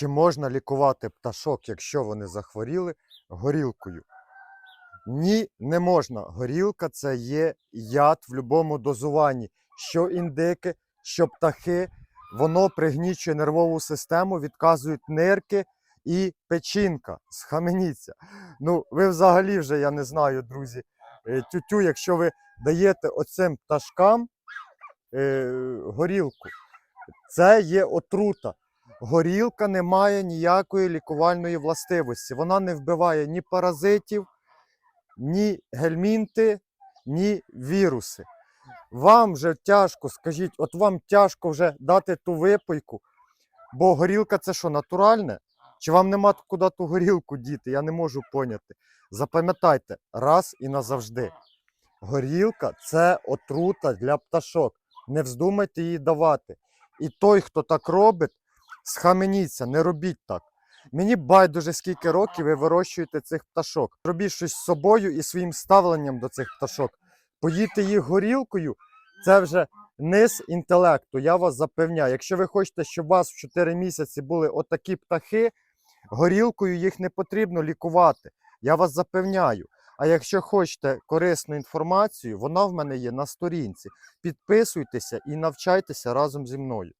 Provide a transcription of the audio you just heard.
Чи можна лікувати пташок, якщо вони захворіли, горілкою? Ні, не можна. Горілка це є яд в будь-якому дозуванні. Що індики, що птахи, воно пригнічує нервову систему, відказують нирки і печінка. Схаменіться. Ну, ви взагалі вже, я не знаю, друзі, е, тютю, якщо ви даєте оцим пташкам е, горілку, це є отрута. Горілка не має ніякої лікувальної властивості. Вона не вбиває ні паразитів, ні гельмінти, ні віруси. Вам вже тяжко, скажіть, от вам тяжко вже дати ту випойку, бо горілка це що, натуральне? Чи вам нема куди ту горілку діти? Я не можу поняти. Запам'ятайте раз і назавжди. Горілка це отрута для пташок. Не вздумайте її давати. І той, хто так робить, схаменіться, не робіть так. Мені байдуже, скільки років ви вирощуєте цих пташок. Робіть щось з собою і своїм ставленням до цих пташок. Поїти їх горілкою це вже низ інтелекту. Я вас запевняю. Якщо ви хочете, щоб у вас в 4 місяці були отакі птахи, горілкою їх не потрібно лікувати. Я вас запевняю. А якщо хочете корисну інформацію, вона в мене є на сторінці. Підписуйтеся і навчайтеся разом зі мною.